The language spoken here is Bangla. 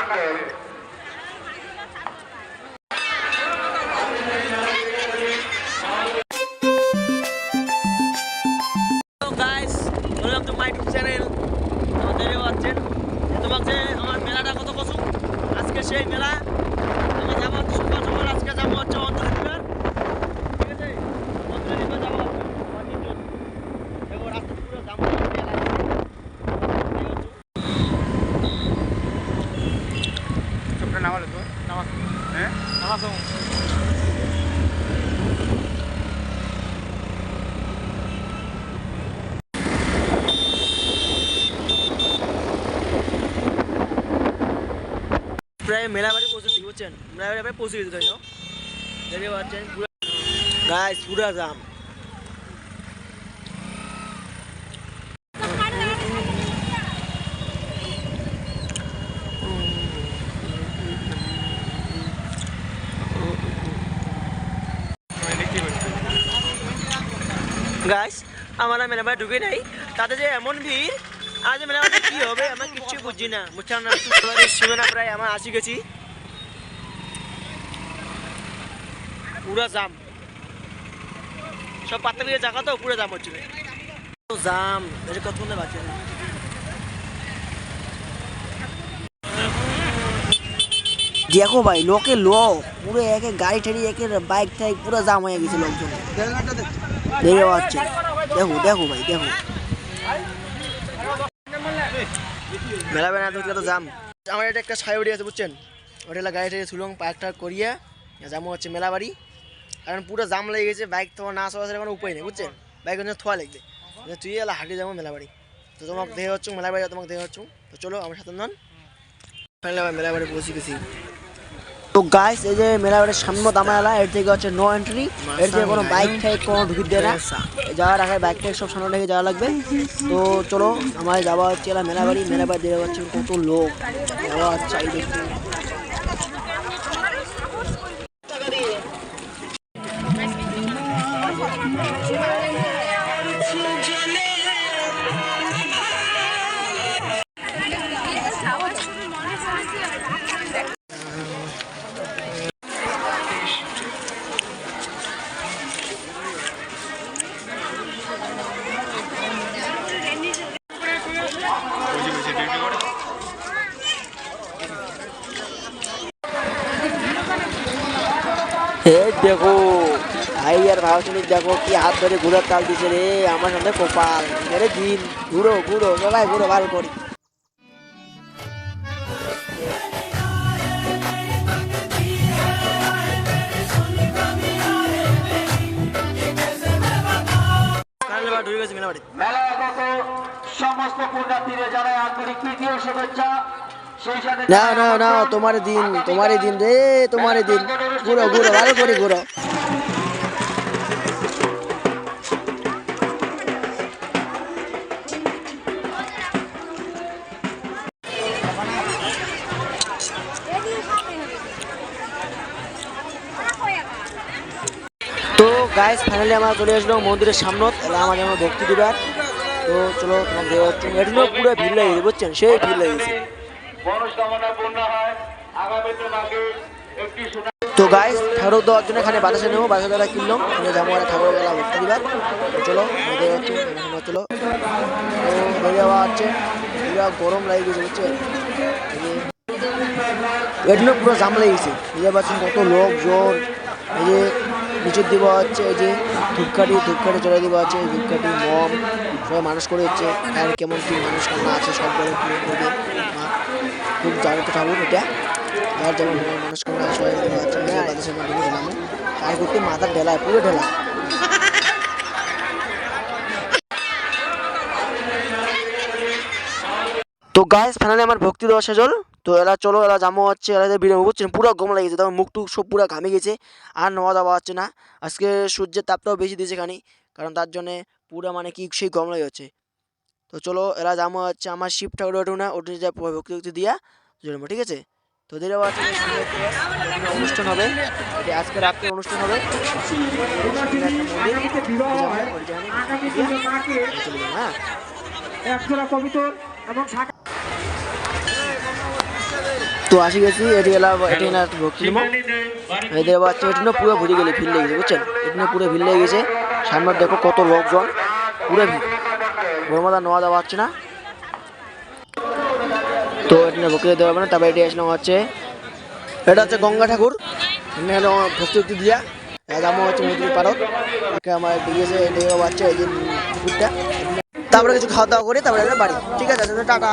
Macaé. প্রায় মেলা বাড়ি পৌঁছে বুঝছেন প্রায় পৌঁছে দিতে দেখতে পাচ্ছেন গাইস পুরা জাম। গাইস ঢুকে নাই। তাতে যে এমন ভিড় আজ মেলা বাড়িতে কি হবে? আমরা কিচ্ছু বুঝছি না। সীমানা প্রায় আমরা আসি গেছি। পুরা জাম। সব দিয়ে জায়গা তো পুরো জাম হচ্ছে। জাম। এটা কত মনে বাঁচে দেখো ভাই লোকে লোক পুরো একে গাড়ি ঠাড়ি একে বাইক টাইক পুরো জাম হয়ে গেছে লোকজন। দেখো দেখো ভাই দেখো। মেলা তুমি তো যাম। আমার এটা একটা সাইবাড়ি আছে, বুঝছেন? ওটা হলো গাড়ি টাড়ি শুলং পার্ক টার্ক করিয়া জামু হচ্ছে মেলা বাড়ি। কারণ পুরো জাম লেগে গেছে, বাইক তোমার না আসা কোনো উপায় নেই, বুঝছেন? বাইক হচ্ছে থোয়া লাগবে। তুই এলা হাঁটি যাব মেলা বাড়ি। তো তোমাকে দেখে হচ্ছ মেলা বাড়ি তোমাকে দেখে হচ্ছ তো চলো, আমার সাথে নন। মেলা বাড়ি পৌঁছে গেছি। তো গাইস এই যে মেলা বাড়ির সামনে দামা এলা এর থেকে হচ্ছে নো এন্ট্রি এর থেকে কোনো বাইক টাইক কোনো ঢুকি দেয় না। যাওয়ার আগে বাইক টাইক সব সামনে রেখে যাওয়া লাগবে। তো চলো আমার যাওয়া হচ্ছে এলাম মেলা বাড়ি মেলা বাড়ি দেখে পাচ্ছি কত লোক। যাওয়া হচ্ছে দেখো ভাই আর ভাবছিলি দেখো কি হাত ধরে ঘুরে তাল দিছে রে, আমার সাথে কপাল। মেরে দিন, ঘুরো ঘুরো সবাই ঘুরো ভালো করি সমস্ত পুণ্যার্থীরা জানায় আন্তরিক তৃতীয় শুভেচ্ছা। না না না, তোমার দিন, তোমারই দিন রে, তোমারই দিন। ঘুরো ঘুরো ভালো করে ঘুরো। তো গাইস ফাইনালি আমরা চলে আসলো মন্দিরের সামনত এলা আমাদের আমার ভক্তি দিবার তো, চলো তোমার পুরো ভিড় লাগিয়েছে বুঝছেন? সেই ভিড় লাগিয়েছে মনস্কামনা পূর্ণ হয়। একটি সোনা তো গাইস ঠাকুর দেওয়ার জন্য এখানে বাতাসে নেব বাতাসে দ্বারা কিনলাম কিনে যাব আর ঠাকুর বেলা ভক্তি দিবার। চলো চলো। তো যাওয়া পুরো গরম লাগে গেছে বুঝছে? এটিও পুরো জাম লেগেছে বুঝতে পারছেন কত লোকজন। এই যে নিচের দেওয়া হচ্ছে, এই যে ধূপকাঠি ধূপকাঠি চলে দেওয়া আছে, ধূপকাঠি, মম, সবাই মানুষ করে হচ্ছে। আর কেমন কী মানুষ কান্না আছে, সব বলে পূরণ করবে খুব জাগ্রত ঠাকুর এটা। আর যেমন মানুষ কান্না আছে, সবাই যে বাতাসের মাধ্যমে ঢেলামো তাই করতে মাথার ঢেলায় পুরো ঢেলা। তো গাইস ফাইনালি আমার ভক্তি দেওয়া শেষ তো এরা চলো এরা জামো হচ্ছে এরা বিরিয়ানি বুঝছেন? পুরো গম লেগেছে তখন মুখ টুক সব পুরো ঘামে গেছে আর নেওয়া দাওয়া হচ্ছে না। আজকে সূর্যের তাপটাও বেশি দিয়েছে খানি কারণ তার জন্যে পুরো মানে কি সেই গম লেগে হচ্ছে তো চলো এরা জামো হচ্ছে আমার শিব ঠাকুর ওঠু না ওঠে যা ভক্তি ভক্তি দিয়া জন্ম ঠিক আছে? তো একটা অনুষ্ঠান হবে এটা আজকে রাত্রে অনুষ্ঠান হবে। হ্যাঁ? একজোড়া কবিতর এবং তো আসি গেছি, এটি এলা এটি না ভক্তি নিমো এদের বাচ্চা এটি না পুরো ভরে গেলে ভিড় লেগে গেছে বুঝছেন? এটি না পুরো ভিড় লেগে গেছে সামনে দেখো কত লোকজন, পুরো ভিড়। মধ্যে নেওয়া দেওয়া হচ্ছে না। তো এটা ভক্তি দিতে পারবে না, তারপরে এটি আসলাম হচ্ছে, এটা হচ্ছে গঙ্গা ঠাকুর। এখানে হলো ভক্তি ভক্তি দিয়া। যাব হচ্ছে নদীর পারত একে আমার দিয়েছে এটাই বাচ্চা এই যে তারপরে কিছু খাওয়া দাওয়া করে, তারপরে বাড়ি। ঠিক আছে টাটা।